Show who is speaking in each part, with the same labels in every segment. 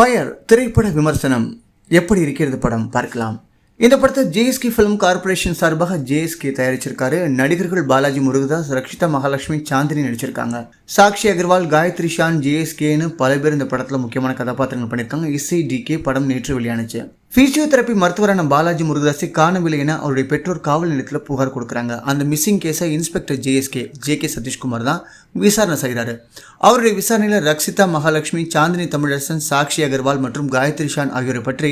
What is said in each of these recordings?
Speaker 1: Fire திரைப்பட விமர்சனம். எப்படி இருக்கிறது படம்? பார்க்கலாம். இந்த படத்தை ஜேஎஸ்கே ஃபிலிம் கார்ப்பரேஷன் சார்பாக ஜேஎஸ்கே தயாரிச்சிருக்காரு. நடிகர்கள் பாலாஜி முருகதாஸ் ரக்ஷிதா மகாலட்சுமி சாந்தினி நடிச்சிருக்காங்க. சாக்ஷி அகர்வால் காயத்ரி ஷான் ஜேஎஸ்கேன்னு பல பேர் இந்த படத்தில் முக்கியமான கதாபாத்திரங்கள் பண்ணியிருக்காங்க. இசை டிகே படம் நேற்று வெளியானுச்சு. பிசியோதெரப்பி மருத்துவரான பாலாஜி முருகதாஸை காணவில்லை என அவருடைய பெற்றோர் காவல் நிலையத்தில் புகார் கொடுக்குறாங்க. அந்த மிஸ்ஸிங் கேஸை inspector JSK J K Sathishkumar தான் விசாரணை செய்கிறாரு அவருடைய விசாரணையில் ரக்ஷிதா மகாலட்சுமி சாந்தினி தமிழரசன் சாக்ஷி அகர்வால் மற்றும் காயத்ரி ஷான் ஆகியோரை பற்றி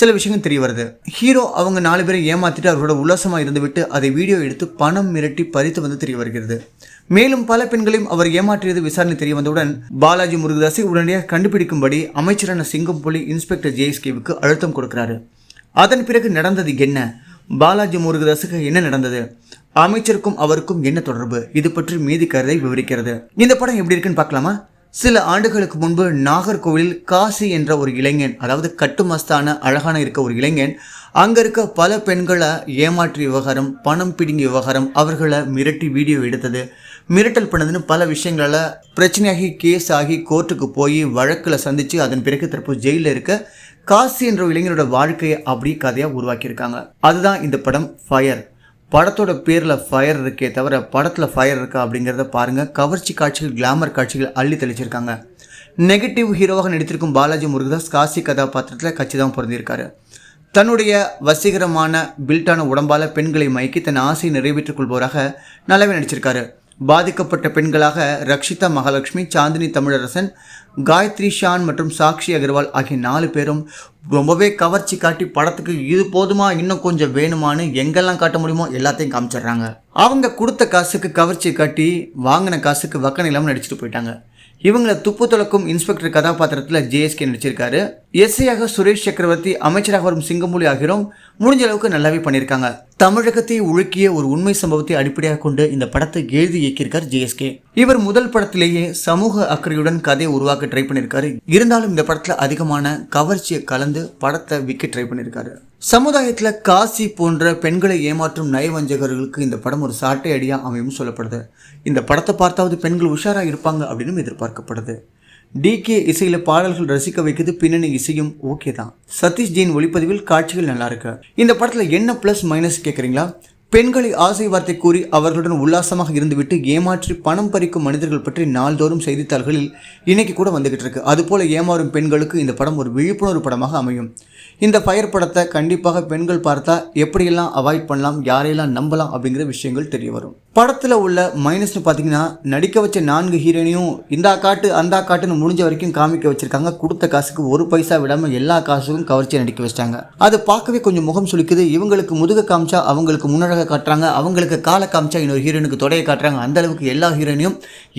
Speaker 1: சில விஷயங்கள் தெரிய வருது. ஹீரோ அவங்க நாலு பேரை ஏமாத்திட்டு அவரோட உல்லாசமாக இருந்துவிட்டு அதை வீடியோ எடுத்து பணம் மிரட்டி பறித்து வந்து தெரிய வருகிறது. மேலும் பல பெண்களையும் அவர் ஏமாற்றியது விசாரணை தெரிய வந்தவுடன் பாலாஜி முருகதாஸை உடனடியாக கண்டுபிடிக்கும்படி அமைச்சரான சிங்கம்புலி இன்ஸ்பெக்டர் ஜேஎஸ்கேவுக்கு அழுத்தம் கொடுக்குறாரு அதன் பிறகு நடந்தது என்ன? பாலாஜி முருகதாஸுக்கு என்ன நடந்தது? அமைச்சருக்கும் அவருக்கும் என்ன தொடர்பு? இது பற்றி மீதி கருதை விவரிக்கிறது. இந்த படம் எப்படி இருக்குன்னு பார்க்கலாமா? சில ஆண்டுகளுக்கு முன்பு நாகர்கோவிலில் காசி என்ற ஒரு இளைஞன் அதாவது கட்டுமஸ்தான அழகான இருக்க ஒரு இளைஞன் அங்க இருக்க பல பெண்களை ஏமாற்றிய விவகாரம் பணம் பிடுங்கிய விவகாரம் அவர்களை மிரட்டி வீடியோ எடுத்தது. மிரட்டல் பண்ணதுன்னு பல விஷயங்களால் பிரச்சனையாகி கேஸ் ஆகி கோர்ட்டுக்கு போய் வழக்கில் சந்திச்சு அதன் பிறகு தற்போது ஜெயிலில் இருக்க காசி என்ற இளைஞரோட வாழ்க்கையை அப்படி கதையாக உருவாக்கியிருக்காங்க. அதுதான் இந்த படம் ஃபயர் படத்தோட பேரில் ஃபயர் இருக்கே தவிர படத்தில் ஃபயர் இருக்கா அப்படிங்கிறத பாருங்கள் கவர்ச்சி காட்சிகள் கிளாமர் காட்சிகள் அள்ளி தெளிச்சிருக்காங்க. நெகட்டிவ் ஹீரோவாக நடித்திருக்கும் பாலாஜி முருகதாஸ் காசி கதாபாத்திரத்தில் கட்சி தான் பிறந்திருக்காரு தன்னுடைய வசீகரமான பில்ட்டான உடம்பால் பெண்களை மயக்கி தன் ஆசையை நிறைவேற்றிக் கொள்பவராக நல்லாவே நடிச்சிருக்காரு. பாதிக்கப்பட்ட பெண்களாக ரக்ஷிதா மகாலட்சுமி சாந்தினி தமிழரசன் காயத்ரி ஷான் மற்றும் சாக்ஷி அகர்வால் ஆகிய நாலு பேரும் ரொம்பவே கவர்ச்சி காட்டி படத்துக்கு இது போதுமா இன்னும் கொஞ்சம் வேணுமான்னு எங்கெல்லாம் காட்ட முடியுமோ எல்லாத்தையும் காமிச்சிடுறாங்க. அவங்க கொடுத்த காசுக்கு கவர்ச்சி காட்டி வாங்கின காசுக்கு வக்கன் இல்லாமல் நடிச்சுட்டு போயிட்டாங்க. இவங்களை துப்பு துளக்கும் இன்ஸ்பெக்டர் கதாபாத்திரத்தில் ஜேஎஸ்கே நடிச்சிருக்காரு. எஸ்ஐயாக சுரேஷ் சக்கரவர்த்தி அமைச்சராக வரும் சிங்கமொழி ஆகியோரும் முடிஞ்ச அளவுக்கு நல்லாவே பண்ணியிருக்காங்க. தமிழகத்தை உழுக்கிய ஒரு உண்மை சம்பவத்தை அடிப்படையாக கொண்டு இந்த படத்தை எழுதி இயக்கியிருக்கார் ஜேஎஸ்கே. இவர் முதல் படத்திலேயே சமூக அக்கறையுடன் கதையை உருவாக்க ட்ரை பண்ணியிருக்காரு. இருந்தாலும் இந்த படத்தில் அதிகமான கவர்ச்சியை கலந்து படத்தை விற்க ட்ரை பண்ணியிருக்காரு. சமுதாயத்தில் காசி போன்ற பெண்களை ஏமாற்றும் நயவஞ்சகர்களுக்கு இந்த படம் ஒரு சாட்டை அடியாக அமையும் சொல்லப்படுது. இந்த படத்தை பார்த்தாவது பெண்கள் உஷாராக இருப்பாங்க அப்படின்னு எதிர்பார்க்கப்படுது. டிகே இசையில் பாடல்கள் ரசிக்க வைக்கிறது பின்னணி இசையும் ஓகே தான். சதீஷ் ஜெயின் ஒளிப்பதிவில் காட்சிகள் நல்லா இருக்கு. இந்த படத்தில் என்ன ப்ளஸ் மைனஸ் கேட்குறீங்களா பெண்களை ஆசை வார்த்தை கூறி அவர்களுடன் உல்லாசமாக இருந்துவிட்டு ஏமாற்றி பணம் பறிக்கும் மனிதர்கள் பற்றி நாள்தோறும் செய்தித்தாள்களில் இன்னைக்கு கூட வந்துகிட்டு இருக்கு. அதுபோல ஏமாறும் பெண்களுக்கு இந்த படம் ஒரு விழிப்புணர்வு படமாக அமையும். இந்த ஃபயர் படத்தை கண்டிப்பாக பெண்கள் பார்த்தா எப்படியெல்லாம் அவாய்ட் பண்ணலாம் யாரையெல்லாம் நம்பலாம் அப்படிங்கிற விஷயங்கள் தெரிய வரும். படத்தில் உள்ள மைனஸ்னு பார்த்தீங்கன்னா நடிக்க வச்ச நான்கு ஹீரோனையும் இந்த காட்டு அந்த காட்டுன்னு முடிஞ்ச வரைக்கும் காமிக்க வச்சிருக்காங்க. கொடுத்த காசுக்கு ஒரு பைசா விடாமல் எல்லா காசுக்கும் கவர்ச்சியாக நடிக்க வச்சிட்டாங்க. அது பார்க்கவே கொஞ்சம் முகம் சுளிக்குது. இவங்களுக்கு முதுக காமிச்சா அவங்களுக்கு முன்னழக காட்டுறாங்க. அவங்களுக்கு காலை காமிச்சா இன்னொரு ஹீரோனுக்கு தொடையை காட்டுறாங்க. அந்த அளவுக்கு எல்லா ஹீரோனையும்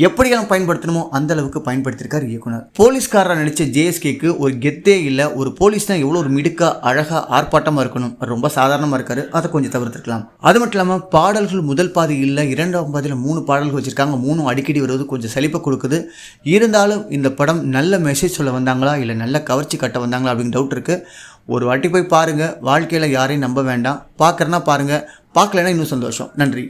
Speaker 1: எப்படியெல்லாம் பயன்படுத்தணுமோ அந்த அளவுக்கு பயன்படுத்தியிருக்காரு இயக்குனர். போலீஸ்காரராக நடித்த ஜேஎஸ்கேக்கு ஒரு கெத்தே இல்லை. ஒரு போலீஸ்னா எவ்வளோ ஒரு மிடுக்கா அழகாக ஆர்ப்பாட்டமாக இருக்கணும். ரொம்ப சாதாரணமாக இருக்காரு. அதை கொஞ்சம் தவிர்த்துருக்கலாம். அது மட்டும் இல்லாமல் பாடல்கள் முதல் பாதி இல்லை. இரண்டாம் பாதியில் மூணு பாடல்கள் வச்சுருக்காங்க. மூணும் அடிக்கடி வருவது கொஞ்சம் செழிப்பை கொடுக்குது. இருந்தாலும் இந்த படம் நல்ல மெசேஜ் சொல்ல வந்தாங்களா? இல்லை நல்ல கவர்ச்சி கட்ட வந்தாங்களா? அப்படின்னு டவுட் இருக்குது ஒரு வாட்டி போய் பாருங்கள் வாழ்க்கையில் யாரையும் நம்ப வேண்டாம். பார்க்குறேன்னா பாருங்கள் பார்க்கலன்னா இன்னும் சந்தோஷம். நன்றி.